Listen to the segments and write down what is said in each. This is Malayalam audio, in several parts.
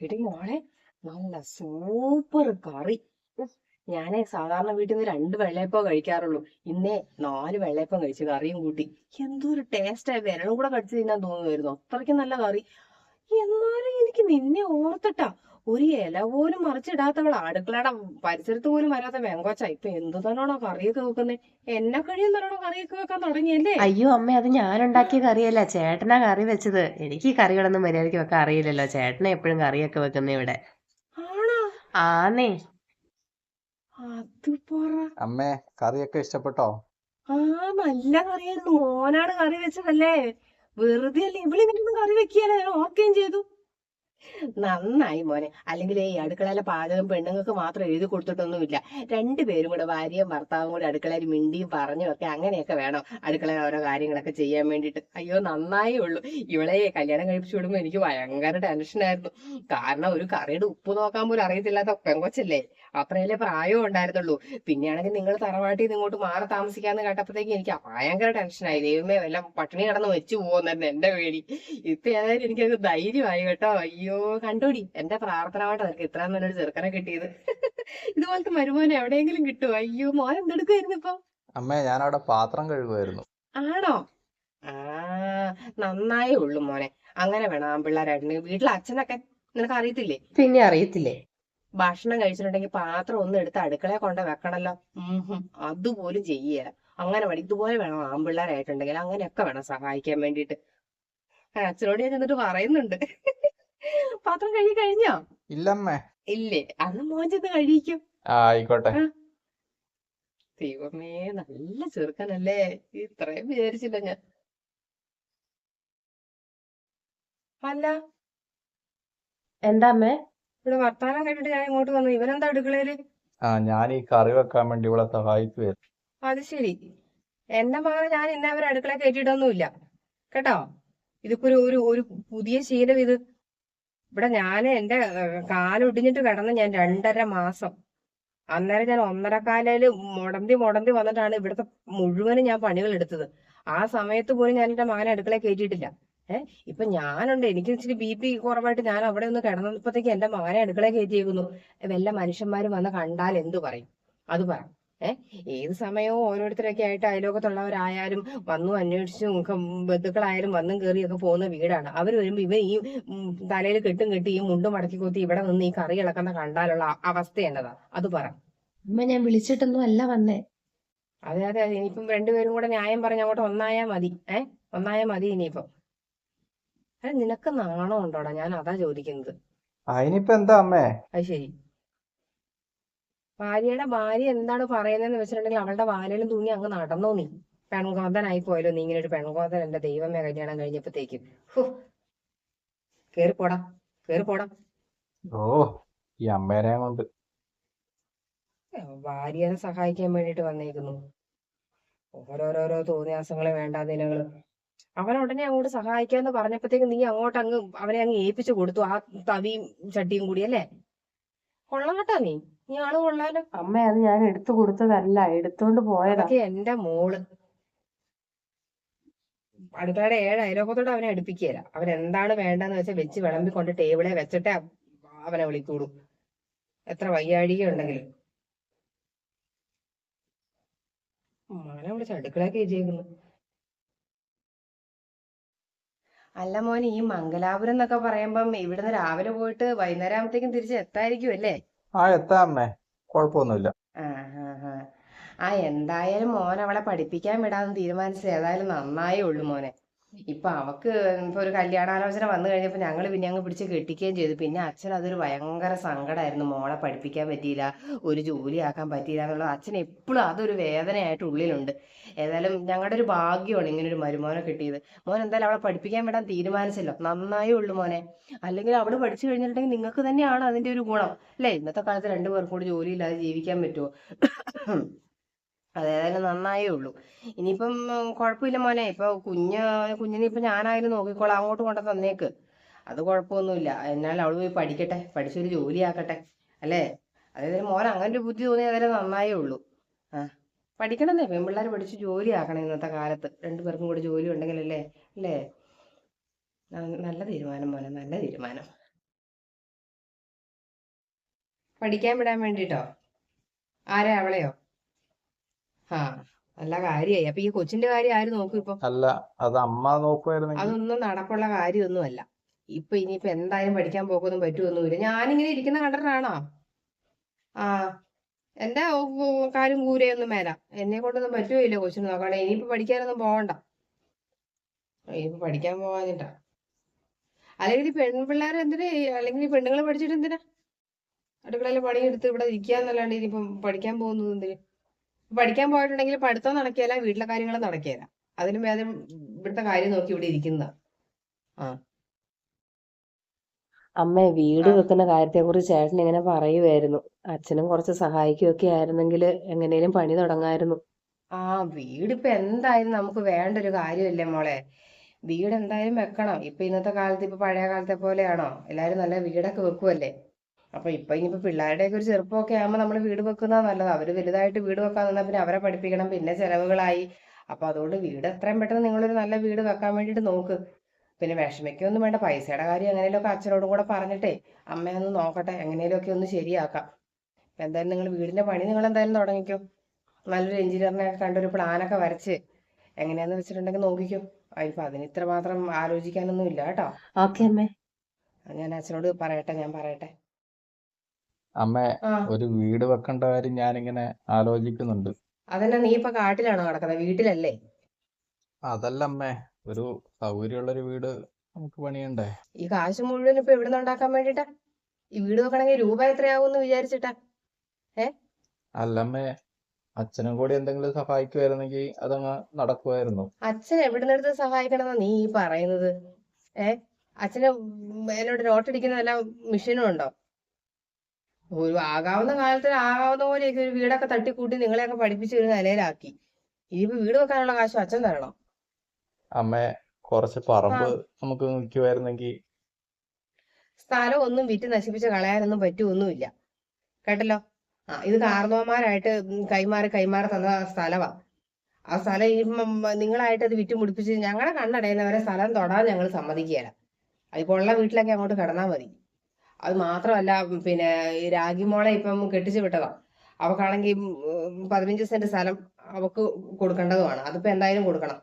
എടി മോളെ നല്ല സൂപ്പർ കറി. ഞാനേ സാധാരണ വീട്ടിൽ നിന്ന് രണ്ട് വെള്ളയപ്പം കഴിക്കാറുള്ളൂ. ഇന്നേ നാല് വെള്ളയപ്പം കഴിച്ചു കറിയും കൂട്ടി. എന്തൊരു ടേസ്റ്റായി വിരലും കൂടെ കടിച്ചു തിന്നാൻ തോന്നുമായിരുന്നു അത്രയ്ക്ക് നല്ല കറി. എന്നാലും എനിക്ക് നിന്നെ ഓർത്തിട്ടാ. ഒരു ഇല പോലും മറിച്ചിടാത്തവൾ അടുക്കളയുടെ പരിസരത്ത് പോലും വരാത്ത വെങ്കോച്ച ഇപ്പൊ എന്ത് തന്നെയാണോ കറിയൊക്കെ വെക്കുന്നത് എന്നെ കഴിയും തന്നെയാണോ കറിയൊക്കെ വെക്കാൻ തുടങ്ങിയല്ലേ? അയ്യോ അമ്മ അത് ഞാൻ ഉണ്ടാക്കിയ കറിയല്ല. ചേട്ടനാ കറി വെച്ചത്. എനിക്ക് കറികളൊന്നും മര്യാദയ്ക്ക് വെക്കാൻ അറിയില്ലല്ലോ. ചേട്ടനെ എപ്പോഴും കറിയൊക്കെ വെക്കുന്ന ഇവിടെ. ആണോ? ആന്നേ. അത് പറ. അമ്മേ കറിയൊക്കെ ഇഷ്ടപ്പെട്ടോ? ആ നല്ല കറിയായിരുന്നു. മോനാണ് കറി വെച്ചതല്ലേ? വെറുതെ അല്ലേ ഇവരൊന്നും കറി വെക്കിയാലോ ഞാൻ ഓർക്കുകയും ചെയ്തു. നന്നായി മോനെ. അല്ലെങ്കിൽ ഈ അടുക്കളയിലെ പാചകം പെണ്ണുങ്ങൾക്ക് മാത്രം എഴുതി കൊടുത്തിട്ടൊന്നുമില്ല. രണ്ടുപേരും കൂടെ ഭാര്യയും ഭർത്താവും കൂടെ അടുക്കളയിൽ മിണ്ടിയും പറഞ്ഞും ഒക്കെ അങ്ങനെയൊക്കെ വേണം അടുക്കളയിൽ ഓരോ കാര്യങ്ങളൊക്കെ ചെയ്യാൻ വേണ്ടിയിട്ട്. അയ്യോ നന്നായി ഉള്ളു. ഇവളെ കല്യാണം കഴിപ്പിച്ചു വിടുമ്പോൾ എനിക്ക് ഭയങ്കര ടെൻഷനായിരുന്നു കാരണം ഒരു കറിയുടെ ഉപ്പ് നോക്കാൻ പോലും അറിയത്തില്ലാത്ത പെങ്കൊച്ചല്ലേ? അത്രയല്ലേ പ്രായവും ഉണ്ടായിരുന്നുള്ളൂ. പിന്നെയാണെങ്കിൽ നിങ്ങൾ തറവാട്ടിൽ നിന്ന് ഇങ്ങോട്ട് മാറി താമസിക്കാന്ന് കേട്ടപ്പോഴത്തേക്ക് എനിക്ക് ഭയങ്കര ടെൻഷനായി ദൈവമേ എല്ലാം പട്ടിണി കിടന്ന് വെച്ചു പോകുന്നു എന്റെ പേടി. ഇപ്പൊ ഏതായാലും എനിക്കത് ധൈര്യമായി കേട്ടോ. അയ്യോ കണ്ടോടി എന്റെ പ്രാർത്ഥനമായിട്ട് നിനക്ക് ഇത്ര നല്ലൊരു ചെറുക്കനെ കിട്ടിയത്. ഇതുപോലത്തെ മരുമോനെ എവിടെയെങ്കിലും കിട്ടുമോ അയ്യോ മോൻ എന്തെടുക്കുമായിരുന്നു ഇപ്പൊ? അമ്മേ ഞാൻ അവിടെ പാത്രം കഴുകുമായിരുന്നു ആണോ? ആ നന്നായേ ഉള്ളു മോനെ. അങ്ങനെ വേണം ആ ആൺപിള്ളേരായിട്ട്. വീട്ടിലെ അച്ഛനൊക്കെ നിനക്ക് അറിയത്തില്ലേ? പിന്നെ അറിയത്തില്ലേ? ഭക്ഷണം കഴിച്ചിട്ടുണ്ടെങ്കിൽ പാത്രം ഒന്നും എടുത്ത് അടുക്കളയെ കൊണ്ട് വെക്കണല്ലോ. അതുപോലും ചെയ്യല അങ്ങനെ വേണം ഇതുപോലെ വേണം ആൺപിള്ളേരായിട്ടുണ്ടെങ്കിൽ അങ്ങനെയൊക്കെ വേണം സഹായിക്കാൻ വേണ്ടിട്ട് അച്ഛനോട് ഞാൻ ചെന്നിട്ട് പറയുന്നുണ്ട്. പാത്രം കഴുകി കഴിഞ്ഞോ? ഇല്ലമ്മേ. ഇല്ലേ. അന്ന് മോൻ ചെന്ന് കഴിക്കും. ആയിക്കോട്ടെ. ദൈവമേ നല്ല ചെറുക്കനല്ലേ. ഇത്രയും വിചാരിച്ചില്ല ഞാൻ. അല്ല. എന്താ അമ്മേ? ഇവിടെ വർത്താനം കേട്ടിട്ട് ഞാൻ ഇങ്ങോട്ട് വന്നു. എന്താ അടുക്കളയിൽ ആ ഞാൻ ഈ കറി വെക്കാൻ വേണ്ടി ഇവിടെ സഹായിക്കുമായിരുന്നു അത് ശരി. എന്നെ മകനെ ഞാൻ ഇന്നേ അവരെ അടുക്കള കയറ്റിയിട്ടൊന്നുമില്ല കേട്ടോ? ഇതിപ്പോ ഒരു ഒരു ഒരു പുതിയ ശീലം ഇത്. ഇവിടെ ഞാൻ എന്റെ കാലൊടിഞ്ഞിട്ട് കിടന്ന് ഞാൻ രണ്ടര മാസം. അന്നേരം ഞാൻ ഒന്നര കാലയിൽ മുടന്തി മുടന്തി വന്നിട്ടാണ് ഇവിടുത്തെ മുഴുവനും ഞാൻ പണികൾ എടുത്തത് ആ സമയത്ത് പോലും ഞാൻ എന്റെ മകനെ അടുക്കള കയറ്റിയിട്ടില്ല ഏഹ് ഇപ്പൊ ഞാനുണ്ട്. എനിക്ക് ഇച്ചിരി ബി പി കുറവായിട്ട് ഞാൻ അവിടെ ഒന്ന് കിടന്നപ്പോഴത്തേക്ക് എന്റെ മകനെ അടുക്കള കയറ്റിയേക്കുന്നു വല്ല മനുഷ്യന്മാരും വന്ന് കണ്ടാൽ എന്തു പറയും? അത് പറ. ഏഹ് ഏത് സമയവും ഓരോരുത്തരൊക്കെ ആയിട്ട് അയലോകത്തുള്ളവരായാലും വന്നു അന്വേഷിച്ചും ഒക്കെ ബന്ധുക്കളായാലും വന്നും ഒക്കെ പോകുന്ന വീടാണ്. അവർ വരുമ്പോ ഇവ ഈ തലയിൽ കെട്ടും കെട്ടി ഈ മുണ്ടും മടക്കി കൊത്തി ഇവിടെ നിന്ന് ഈ കറി ഇളക്കുന്ന കണ്ടാലുള്ള അവസ്ഥ എന്നതാ. അത് പറ. അമ്മ ഞാൻ വിളിച്ചിട്ടൊന്നും അല്ല വന്നേ. അതെ അതെ അതെ. ഇനിയിപ്പം രണ്ടുപേരും കൂടെ ന്യായം പറഞ്ഞ് അങ്ങോട്ട് ഒന്നായാ മതി. ഏ ഒന്നായാ മതി ഇനിയിപ്പം. അല്ല നിനക്ക് നാണം ഉണ്ടോടാ? ഞാൻ അതാ ചോദിക്കുന്നത്. അതിനിപ്പോ എന്താ അമ്മേ? അത് ശരി. ഭാര്യയുടെ ഭാര്യ എന്താണ് പറയുന്നതെന്ന് വെച്ചിട്ടുണ്ടെങ്കിൽ അവളുടെ വാലയിലും തൂങ്ങി അങ്ങ് നടന്നോ നീ? പെൺകോന്തനായി പോയല്ലോ നീ ഇങ്ങനെ ഒരു പെൺകോന്തൻ എന്റെ ദൈവമേ കല്യാണം കഴിഞ്ഞപ്പോഴത്തേക്കും കേറി പോടാ. കേറി പോടാ. ഓ ഈ അമ്മേനെ കൊണ്ട്. ഭാര്യനെ സഹായിക്കാൻ വേണ്ടിട്ട് വന്നേക്കുന്നു. ഓരോരോരോ തോന്നിയാസങ്ങൾ വേണ്ടാതിനകൾ അവൻ ഉടനെ അങ്ങോട്ട് സഹായിക്കാന്ന് പറഞ്ഞപ്പോഴത്തേക്ക് നീ അങ്ങോട്ട് അങ്ങ് അവനെ അങ്ങ് ഏൽപ്പിച്ചു കൊടുത്തു ആ തവിയും ചട്ടിയും കൂടി അല്ലേ? കൊള്ളാട്ടാ നീ. നീ ആൾ കൊള്ളാലോ. അമ്മ അത് ഞാൻ എടുത്തു കൊടുത്തതല്ല എടുത്തോണ്ട് പോയതാ. എന്റെ മോൾ. അടുക്കളയുടെ ഏഴ് അയലോക്കത്തോടെ അവനെ അടുപ്പിക്കുകയില്ല അവൻ എന്താണ് വേണ്ടെന്ന് വെച്ചാൽ വെച്ച് വിളമ്പി കൊണ്ട് ടേബിളെ വെച്ചിട്ട് അവനെ വിളിക്കൂടൂ. എത്ര വയ്യാഴിക ഉണ്ടെങ്കിലും. മകനെ വിളിച്ച് അടുക്കളയൊക്കെ കയറ്റിയേക്കുന്നു അല്ല മോനെ ഈ മംഗലാപുരം എന്നൊക്കെ പറയുമ്പം ഇവിടുന്ന് രാവിലെ പോയിട്ട് വൈകുന്നേരം ആകുമ്പത്തേക്കും തിരിച്ച് എത്തായിരിക്കും അല്ലേ? ആ എത്താ അമ്മേ. കുഴപ്പമൊന്നുമില്ല. ആ ആ ആ. ആ എന്തായാലും മോൻ അവളെ പഠിപ്പിക്കാൻ വിടാന്ന് തീരുമാനിച്ചത്. ഏതായാലും നന്നായേ ഉള്ളു മോനെ. ഇപ്പൊ അവക്ക് ഇപ്പൊ ഒരു കല്യാണാലോചന വന്നു കഴിഞ്ഞപ്പോൾ ഞങ്ങൾ പിന്നെ അങ്ങ് പിടിച്ച് കെട്ടിക്കുകയും ചെയ്തു. പിന്നെ അച്ഛൻ അതൊരു ഭയങ്കര സങ്കടമായിരുന്നു മോളെ പഠിപ്പിക്കാൻ പറ്റിയില്ല ഒരു ജോലി ആക്കാൻ പറ്റിയില്ല എന്നുള്ളത് അച്ഛൻ എപ്പോഴും അതൊരു വേദനയായിട്ട് ഉള്ളിലുണ്ട്. ഏതായാലും ഞങ്ങളുടെ ഒരു ഭാഗ്യമാണ് ഇങ്ങനെ ഒരു മരുമോനെ കിട്ടിയത്. മോൻ എന്തായാലും അവളെ പഠിപ്പിക്കാൻ വിടാൻ തീരുമാനിച്ചല്ലോ. നന്നായേ ഉള്ളൂ മോനെ. അല്ലെങ്കിൽ അവൾ പഠിച്ചു കഴിഞ്ഞിട്ടുണ്ടെങ്കിൽ നിങ്ങൾക്ക് തന്നെയാണ് അതിന്റെ ഒരു ഗുണം. അല്ലേ? ഇന്നത്തെ കാലത്ത് രണ്ടു പേർക്കും കൂടി ജോലിയില്ലാതെ ജീവിക്കാൻ പറ്റുമോ അതേതായാലും നന്നായേ ഉള്ളൂ. ഇനിയിപ്പം കുഴപ്പമില്ല മോനെ. ഇപ്പൊ കുഞ്ഞ് കുഞ്ഞിനെ ഇപ്പൊ ഞാനായാലും നോക്കിക്കോളാം. അങ്ങോട്ട് കൊണ്ട തന്നേക്ക്. അത് കുഴപ്പമൊന്നുമില്ല. എന്നാൽ അവൾ പോയി പഠിക്കട്ടെ. പഠിച്ചൊരു ജോലിയാക്കട്ടെ. അല്ലേ? അതായത് മോൻ അങ്ങനെ ഒരു ബുദ്ധി തോന്നി ഏതായാലും നന്നായേ ഉള്ളൂ. ആ. പഠിക്കണമെന്നേ. പെൺപിള്ളേർ പഠിച്ച് ജോലിയാക്കണം ഇന്നത്തെ കാലത്ത്. രണ്ട് പേർക്കും കൂടി ജോലി ഉണ്ടെങ്കിലല്ലേ അല്ലേ? നല്ല തീരുമാനം മോനെ. നല്ല തീരുമാനം. പഠിക്കാൻ വിടാൻ വേണ്ടിട്ടോ? ആരാ? അവളെയോ? ആ നല്ല കാര്യായി. അപ്പൊ ഈ കൊച്ചിന്റെ കാര്യം ആര് നോക്കും ഇപ്പൊ അല്ല അത് അമ്മ നോക്കുമായിരുന്നെങ്കിൽ അതൊന്നും നടപ്പുള്ള കാര്യമൊന്നുമല്ല. ഇപ്പൊ ഇനിയിപ്പോ എന്തായാലും പഠിക്കാൻ പോക്കൊന്നും പറ്റുമൊന്നുമില്ല ഞാനിങ്ങനെ ഇരിക്കുന്ന കണ്ടിട്ടാണോ? ആ എന്റെ ഓ- കാലും കൂരയൊന്നും മേല. എന്നെ കൊണ്ടൊന്നും പറ്റുകയില്ല കൊച്ചിന് നോക്കണേ ഇനിയിപ്പോ പഠിക്കാനൊന്നും പോകണ്ട ഇനിയിപ്പോ പഠിക്കാൻ പോകാനില്ല അല്ലെങ്കിൽ ഈ പെൺപിള്ളേർ എന്തിനാ അല്ലെങ്കിൽ ഈ പെണ്ണുങ്ങളെ പഠിച്ചിട്ട് എന്തിനാ? അടുക്കളയിൽ പണിയെടുത്ത് ഇവിടെ ഇരിക്കാന്നല്ലാണ്ട് ഇനിയിപ്പം പഠിക്കാൻ പോകുന്നത് എന്തിന്? പഠിക്കാൻ പോയിട്ടുണ്ടെങ്കിൽ പഠിത്തം നടക്കുകയില്ല വീട്ടിലെ കാര്യങ്ങൾ നടക്കുകയില്ല അതിനും വേദം ഇവിടുത്തെ കാര്യം നോക്കി ഇവിടെ ഇരിക്കുന്നതാ അമ്മ വീട് വെക്കുന്ന കാര്യത്തെ കുറിച്ച് ചേട്ടൻ ഇങ്ങനെ പറയുമായിരുന്നു അച്ഛനും കുറച്ച് സഹായിക്കുകയൊക്കെ ആയിരുന്നെങ്കിൽ എങ്ങനെയും പണി തുടങ്ങായിരുന്നു. ആ വീടിപ്പോ എന്തായാലും നമുക്ക് വേണ്ട ഒരു കാര്യമല്ലേ മോളെ? വീട് എന്തായാലും വെക്കണം. ഇപ്പൊ ഇന്നത്തെ കാലത്ത് ഇപ്പൊ പഴയ കാലത്തെ പോലെയാണോ? എല്ലാരും നല്ല വീടൊക്കെ വെക്കുമല്ലേ അപ്പൊ ഇപ്പൊ ഇനിയിപ്പോ പിള്ളേരുടെയൊക്കെ ഒരു ചെറുപ്പമൊക്കെ ആകുമ്പോൾ നമ്മൾ വീട് വെക്കുന്നതാ നല്ലത്. അവർ വലുതായിട്ട് വീട് വെക്കാൻ നിന്നാൽ പിന്നെ അവരെ പഠിപ്പിക്കണം. പിന്നെ ചെലവുകളായി. അപ്പൊ അതുകൊണ്ട് വീട് എത്രയും പെട്ടെന്ന് നിങ്ങളൊരു നല്ല വീട് വെക്കാൻ വേണ്ടിയിട്ട് നോക്ക്. പിന്നെ വിഷമിക്കൊന്നും വേണ്ട. പൈസയുടെ കാര്യം എങ്ങനെയൊക്കെ അച്ഛനോടും കൂടെ പറഞ്ഞിട്ടേ അമ്മയൊന്ന് നോക്കട്ടെ. എങ്ങനെയൊക്കെ ഒന്ന് ശരിയാക്കാം. എന്തായാലും നിങ്ങൾ വീടിന്റെ പണി നിങ്ങൾ എന്തായാലും തുടങ്ങിക്കോ. നല്ലൊരു എഞ്ചിനീയറിനെ കണ്ടൊരു പ്ലാനൊക്കെ വരച്ച് എങ്ങനെയാന്ന് വെച്ചിട്ടുണ്ടെങ്കിൽ നോക്കിക്കോ. അതിപ്പോ അതിന് ഇത്ര മാത്രം ആലോചിക്കാനൊന്നും ഇല്ല കേട്ടോ. ഓക്കെ അമ്മേ. ഞാൻ അച്ഛനോട് പറയട്ടെ ഞാൻ പറയട്ടെ. അമ്മ ഒരു വീട് വെക്കേണ്ട കാര്യം ഞാനിങ്ങനെ ആലോചിക്കുന്നുണ്ട്. അതന്നെ നീ ഇപ്പൊ കാട്ടിലാണോ കിടക്കുന്നത് വീട്ടിലല്ലേ? അതല്ല അമ്മേ ഒരു സൗകര്യമുള്ളൊരു വീട് നമുക്ക് പണിയണ്ടേ? ഈ കാശ് മുഴുവൻ ഇപ്പൊ എവിടുന്ന് ഉണ്ടാക്കാൻ വേണ്ടിട്ടാ? ഈ വീട് വെക്കണമെങ്കിൽ രൂപ എത്രയാവും വിചാരിച്ചിട്ടാ? അല്ലമ്മേ അച്ഛനും കൂടി എന്തെങ്കിലും സഹായിക്കുമായിരുന്നെങ്കിൽ അതങ്ങ് നടക്കുമായിരുന്നു. അച്ഛൻ എവിടുന്നെടുത്ത് സഹായിക്കണമെന്നാ നീ ഈ പറയുന്നത്? ഏ? അച്ഛന് എന്നോട് നോട്ടടിക്കുന്നതെല്ലാം മെഷീനും ഉണ്ടോ ഒരു ആകാവുന്ന കാലത്തിൽ ആകാവുന്ന പോലെയൊക്കെ ഒരു വീടൊക്കെ തട്ടിക്കൂട്ടി നിങ്ങളെയൊക്കെ പഠിപ്പിച്ച് ഒരു നിലയിലാക്കി. ഇനിയിപ്പോ വീട് വെക്കാനുള്ള കാശ് അച്ഛൻ തരണം? അമ്മേ കുറച്ച് പറമ്പ് നമുക്ക് നിൽക്കുമായിരുന്നെങ്കിൽ സ്ഥലം ഒന്നും വിറ്റ് നശിപ്പിച്ച് കളയാനൊന്നും പറ്റുമൊന്നുമില്ല കേട്ടല്ലോ? ആ ഇത് കാർന്നോമാരായിട്ട് കൈമാറി കൈമാറി തന്ന സ്ഥലവാ. ആ സ്ഥലം ഈ നിങ്ങളായിട്ട് അത് വിറ്റ് മുടിപ്പിച്ച് ഞങ്ങളെ കണ്ണടയുന്നവരെ സ്ഥലം തൊടാൻ ഞങ്ങൾ സമ്മതിക്കുകയില്ല അതിപ്പോ ഉള്ള വീട്ടിലൊക്കെ അങ്ങോട്ട് കിടന്നാൽ മതി. അത് മാത്രമല്ല പിന്നെ ഈ രാഗിമോളെ ഇപ്പം കെട്ടിച്ചു വിട്ടതാ. അവക്കാണെങ്കിൽ പതിനഞ്ച് സെന്റ് സ്ഥലം അവക്ക് കൊടുക്കേണ്ടതുമാണ്. അതിപ്പോ എന്തായാലും കൊടുക്കണം.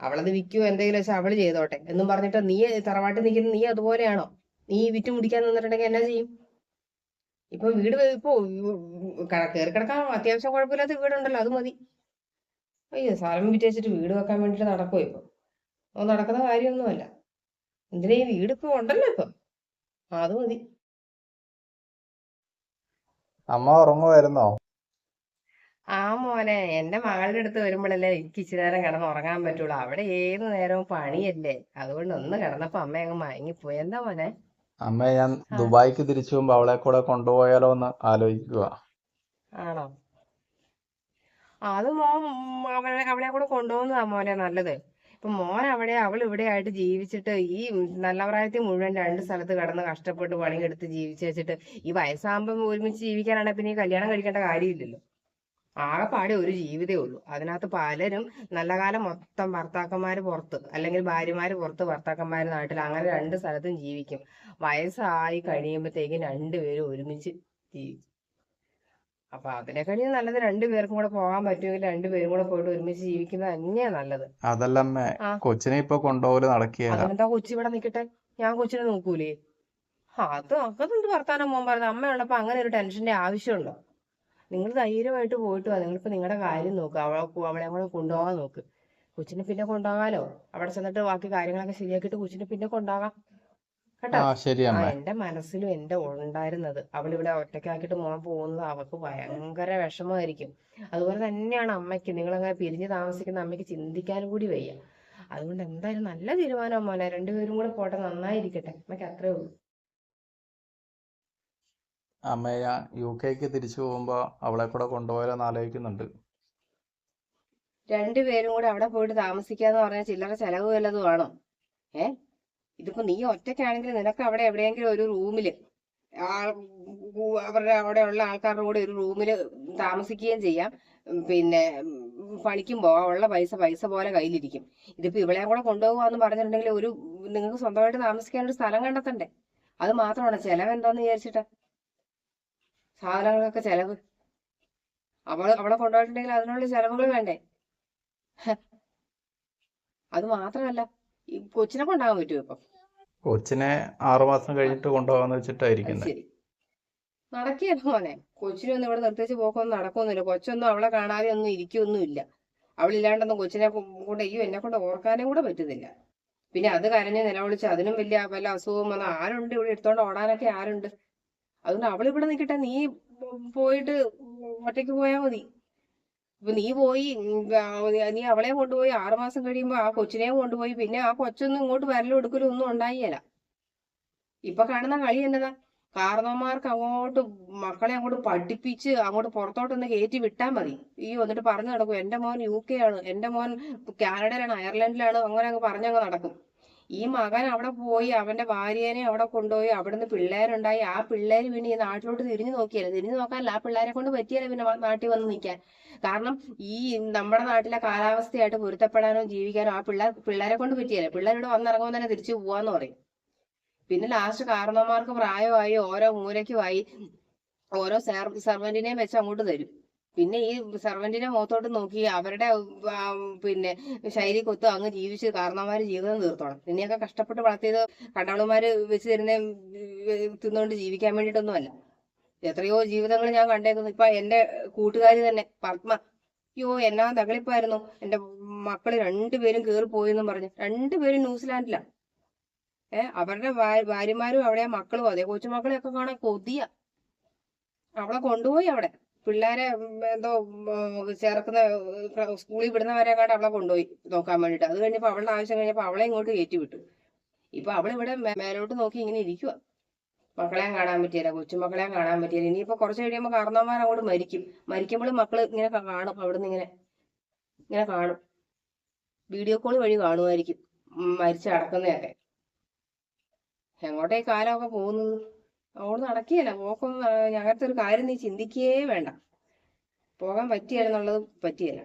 അവളത് വിൽക്കുവോ എന്തെങ്കിലും വെച്ചാൽ അവൾ ചെയ്തോട്ടെ. എന്നും പറഞ്ഞിട്ട് നീ തറവാട്ടിൽ നിൽക്കുന്ന നീ അതുപോലെയാണോ? നീ വിറ്റ് മുടിക്കാൻ നിന്നിട്ടുണ്ടെങ്കിൽ എന്നാ ചെയ്യും? ഇപ്പൊ വീട് ഇപ്പോ കയറി കിടക്കാൻ അത്യാവശ്യം കുഴപ്പമില്ലാത്ത വീടുണ്ടല്ലോ അത് മതി. അയ്യോ സ്ഥലം വിറ്റ് വെച്ചിട്ട് വീട് വെക്കാൻ വേണ്ടിട്ട് നടക്കുവോ ഇപ്പൊ? അത് നടക്കുന്ന കാര്യമൊന്നുമല്ല. എന്തിനാ ഈ വീട് ഇപ്പൊ ഉണ്ടല്ലോ ഇപ്പൊ? അത് മതി. അമ്മ ഉറങ്ങുമായിരുന്നോ? ആ മോനെ എന്റെ മകളുടെ അടുത്ത് വരുമ്പോഴല്ലേ എനിക്ക് ഇച്ചിരി നേരം കിടന്ന് ഉറങ്ങാൻ പറ്റുള്ളൂ. അവിടെ ഏത് നേരവും പണിയല്ലേ. അതുകൊണ്ട് ഒന്ന് കിടന്നപ്പോ അമ്മ അങ്ങ് മയങ്ങിപ്പോയി. എന്താ മോനെ? അമ്മ ഞാൻ. ദുബായിക്ക് തിരിച്ചു പോകുമ്പോ അവളെ കൂടെ കൊണ്ടുപോയാലോ എന്ന് ആലോചിക്കുക ആണോ? അത് മോൻ അവളെ അവളെ കൂടെ കൊണ്ടുപോകുന്നതാ മോനെ നല്ലത്. ഇപ്പൊ മോൻ അവിടെ അവൾ ഇവിടെ ആയിട്ട് ജീവിച്ചിട്ട് ഈ നല്ല പ്രായത്തിൽ മുഴുവൻ രണ്ട് സ്ഥലത്ത് കടന്ന് കഷ്ടപ്പെട്ട് പണിയെടുത്ത് ജീവിച്ചു വെച്ചിട്ട് ഈ വയസ്സാകുമ്പോൾ ഒരുമിച്ച് ജീവിക്കാനാണെങ്കിൽ പിന്നെ ഈ കല്യാണം കഴിക്കേണ്ട കാര്യമില്ലല്ലോ. ആകെപ്പാടെ ഒരു ജീവിതമേ ഉള്ളൂ. അതിനകത്ത് പലരും നല്ല കാലം മൊത്തം ഭർത്താക്കന്മാര് പുറത്ത് അല്ലെങ്കിൽ ഭാര്യമാര് പുറത്ത് ഭർത്താക്കന്മാര് നാട്ടിൽ അങ്ങനെ രണ്ട് സ്ഥലത്തും ജീവിക്കും. വയസ്സായി കഴിയുമ്പോഴത്തേക്കും രണ്ടുപേരും ഒരുമിച്ച് ജീവിക്കും. അപ്പൊ അതിനെക്കാളും നല്ലത് രണ്ടുപേർക്കും കൂടെ പോകാൻ പറ്റുമെങ്കിൽ രണ്ടുപേരും കൂടെ പോയിട്ട് ഒരുമിച്ച് ജീവിക്കുന്നത് തന്നെയാ നല്ലത്. അതല്ലമ്മേ കൊച്ചിനെ ഇപ്പൊ കൊണ്ടുപോകൽ അതെന്താ കൊച്ചി ഇവിടെ നിക്കട്ടെ? ഞാൻ കൊച്ചിനെ നോക്കൂലേ? അത് അതെന്ത് വർത്താനം മോൻ പറഞ്ഞത്. അമ്മയുള്ളപ്പോ അങ്ങനെ ഒരു ടെൻഷന്റെ ആവശ്യമുണ്ടോ? നിങ്ങൾ ധൈര്യമായിട്ട് പോയിട്ട് വാ. നിങ്ങളിപ്പോ നിങ്ങളുടെ കാര്യം നോക്ക്. അവളെ അവളെ കൂടെ കൊണ്ടുപോകാൻ നോക്ക്. കൊച്ചിനെ പിന്നെ കൊണ്ടുപോകാലോ? അവിടെ ചെന്നിട്ട് ബാക്കി കാര്യങ്ങളൊക്കെ ശരിയാക്കിയിട്ട് കൊച്ചിനെ പിന്നെ കൊണ്ടുപോകാം. കേട്ടോ? എന്റെ മനസ്സിലും എന്റെ ഉണ്ടായിരുന്നത്. അവളിവിടെ ഒറ്റയ്ക്കാക്കിയിട്ട് മോൻ പോകുന്നത് അവൾക്ക് ഭയങ്കര വിഷമമായിരിക്കും. അതുപോലെ തന്നെയാണ് അമ്മയ്ക്ക്. നിങ്ങളങ്ങനെ പിരിഞ്ഞു താമസിക്കുന്ന അമ്മയ്ക്ക് ചിന്തിക്കാൻ കൂടി വയ്യ. അതുകൊണ്ട് എന്തായാലും നല്ല തീരുമാനം മോനെ രണ്ടുപേരും കൂടെ പോട്ടെ നന്നായിരിക്കട്ടെ. അമ്മയ്ക്ക് അത്രേ ഉള്ളൂ. അമ്മ യു കെക്ക് തിരിച്ചു പോകുമ്പോ അവളെ കൂടെ കൊണ്ടുപോയാലോ എന്ന് ആലോചിക്കുന്നുണ്ട്. രണ്ടുപേരും കൂടെ അവിടെ പോയിട്ട് താമസിക്കാന്ന് പറഞ്ഞാൽ ചില്ലറ ചെലവ് വല്ലതും ആണോ? ഏ? ഇതിപ്പോ നീ ഒറ്റയ്ക്കാണെങ്കിൽ നിനക്ക് അവിടെ എവിടെയെങ്കിലും ഒരു റൂമിൽ അവരുടെ അവിടെയുള്ള ആൾക്കാരുടെ കൂടെ ഒരു റൂമിൽ താമസിക്കുകയും ചെയ്യാം. പിന്നെ പണിക്കും പോവാം ഉള്ള പൈസ പൈസ പോലെ കയ്യിലിരിക്കും. ഇതിപ്പോ ഇവളെയും കൂടെ കൊണ്ടുപോകാന്ന് പറഞ്ഞിട്ടുണ്ടെങ്കിൽ ഒരു നിങ്ങൾക്ക് സ്വന്തമായിട്ട് താമസിക്കാൻ ഒരു സ്ഥലം കണ്ടെത്തണ്ടേ? അത് മാത്രമാണ് ചെലവ് എന്താന്ന് വിചാരിച്ചിട്ടാ? സാധനങ്ങൾക്കൊക്കെ ചെലവ്. അവൾ അവളെ കൊണ്ടുപോയിട്ടുണ്ടെങ്കിൽ അതിനുള്ള ചെലവുകൾ വേണ്ടേ. അത് മാത്രമല്ല. ഈ കൊച്ചിനെ കൊണ്ടാകാൻ പറ്റുമോ ഇപ്പം? കൊച്ചിനെ ആറുമാസം കഴിഞ്ഞിട്ട് കൊണ്ടുപോകാന്ന് അത് വെച്ചിട്ടായിരിക്കുന്നത് ശരി. നടക്കിയല്ലോ മോനെ. കൊച്ചിനൊന്നും ഇവിടെ നിർത്തിച്ച് പോക്കൊന്നും നടക്കൊന്നുമില്ല. കൊച്ചൊന്നും അവളെ കാണാതെ ഒന്നും ഇരിക്കൊന്നുമില്ല. അവളില്ലാണ്ടൊന്നും കൊച്ചിനെ കൂടെ കൊണ്ട് അയ്യോ എന്നെ കൊണ്ട് ഓർക്കാനും കൂടെ പറ്റുന്നില്ല. പിന്നെ അത് കരഞ്ഞ് നിലവിളിച്ച് അതിനും വലിയ വല്ല അസുഖവും വന്ന ആരുണ്ട് ഇവിടെ എടുത്തോണ്ട് ഓടാനൊക്കെ ആരുണ്ട്? അതുകൊണ്ട് അവളിവിടെ നിൽക്കട്ടെ നീ പോയിട്ട് ഒറ്റയ്ക്ക് പോയാൽ മതി. ഇപ്പൊ നീ പോയി നീ അവളെ കൊണ്ടുപോയി ആറുമാസം കഴിയുമ്പോ ആ കൊച്ചിനെ കൊണ്ടുപോയി പിന്നെ ആ കൊച്ചൊന്നും ഇങ്ങോട്ട് വരലും എടുക്കലും ഒന്നും ഉണ്ടായില്ല. ഇപ്പൊ കാണുന്ന കളി എന്നതാ? കാരണവന്മാർക്ക് അങ്ങോട്ട് മക്കളെ അങ്ങോട്ട് പഠിപ്പിച്ച് അങ്ങോട്ട് പുറത്തോട്ടൊന്ന് കയറ്റി വിട്ടാൽ മതി. ഈ വന്നിട്ട് പറഞ്ഞു നടക്കും എന്റെ മോൻ യു കെ ആണ് എന്റെ മോൻ കാനഡയിലാണ് അയർലൻഡിലാണ് അങ്ങനെ അങ്ങ് പറഞ്ഞങ്ങ് നടക്കും. ഈ മകൻ അവിടെ പോയി അവന്റെ ഭാര്യേനെ അവിടെ കൊണ്ടുപോയി അവിടുന്ന് പിള്ളേരുണ്ടായി. ആ പിള്ളേര് പിന്നെ ഈ നാട്ടിലോട്ട് തിരിഞ്ഞു നോക്കിയല്ല? തിരിഞ്ഞു നോക്കാനല്ല ആ പിള്ളേരെ കൊണ്ട് പറ്റിയല്ല പിന്നെ നാട്ടിൽ വന്ന് നിൽക്കാൻ? കാരണം ഈ നമ്മുടെ നാട്ടിലെ കാലാവസ്ഥയായിട്ട് പൊരുത്തപ്പെടാനോ ജീവിക്കാനോ ആ പിള്ളേർ പിള്ളേരെ കൊണ്ട് പറ്റിയല്ല? പിള്ളേരോട് വന്നിറങ്ങുമ്പോൾ തന്നെ തിരിച്ചു പോവാന്ന് പറയും. പിന്നെ ലാസ്റ്റ് കാരണവന്മാർക്ക് പ്രായമായി ഓരോ മൂലയ്ക്കുമായി ഓരോ സെർവന്റിനെയും വെച്ച് അങ്ങോട്ട് തരും. പിന്നെ ഈ സർവന്റിന്റെ മുഖത്തോട്ട് നോക്കി അവരുടെ പിന്നെ ശൈലി കൊത്തു അങ്ങ് ജീവിച്ച് കാരണവന്മാര് ജീവിതം തീർത്തോണം നിന്നെയൊക്കെ കഷ്ടപ്പെട്ട് വളർത്തിയത് കണ്ടവളന്മാര് വെച്ച് തരുന്ന തിന്നുകൊണ്ട് ജീവിക്കാൻ വേണ്ടിയിട്ടൊന്നും അല്ല എത്രയോ ജീവിതങ്ങൾ ഞാൻ കണ്ടേക്കുന്നു. ഇപ്പൊ എന്റെ കൂട്ടുകാരി തന്നെ പത്മ. അയ്യോ എന്നാ തകളിപ്പായിരുന്നു. എന്റെ മക്കൾ രണ്ടുപേരും കേറി പോയെന്നും പറഞ്ഞു. രണ്ടുപേരും ന്യൂസിലാൻഡിലാണ് ഏർ അവരുടെ ഭാര്യമാരും അവിടെ മക്കളും. അതെ കൊച്ചുമക്കളെയൊക്കെ കാണാൻ കൊതിയ. അവളെ കൊണ്ടുപോയി അവിടെ. പിള്ളേരെ എന്തോ ചേർക്കുന്ന സ്കൂളിൽ വിടുന്നവരെ കാണ്ട് അവളെ കൊണ്ടുപോയി നോക്കാൻ വേണ്ടിട്ട് അത് കഴിഞ്ഞപ്പോൾ അവളുടെ ആവശ്യം കഴിഞ്ഞപ്പോൾ അവളെ ഇങ്ങോട്ട് കയറ്റി വിട്ടു ഇപ്പൊ അവളിവിടെ മേലോട്ട് നോക്കി ഇങ്ങനെ ഇരിക്കുക മക്കളെയും കാണാൻ പറ്റിയില്ല കൊച്ചുമക്കളെയും കാണാൻ പറ്റിയില്ല. ഇനിയിപ്പോ കുറച്ച് കഴിയുമ്പോൾ കാരണവന്മാർ അങ്ങോട്ട് മരിക്കും. മരിക്കുമ്പോഴും മക്കൾ ഇങ്ങനെ കാണും അവിടുന്ന് ഇങ്ങനെ ഇങ്ങനെ കാണും. വീഡിയോ കോൾ വഴി കാണുമായിരിക്കും മരിച്ചു അടക്കുന്നതൊക്കെ എങ്ങോട്ടേ കാലമൊക്കെ പോകുന്നത്? അതുകൊണ്ട് നടക്കുകയല്ല പോക്കൊന്നും ഞങ്ങളുടെ ഒരു കാര്യം നീ ചിന്തിക്കുകയേ വേണ്ട. പോകാൻ പറ്റിയാലെന്നുള്ളത് പറ്റിയല്ല.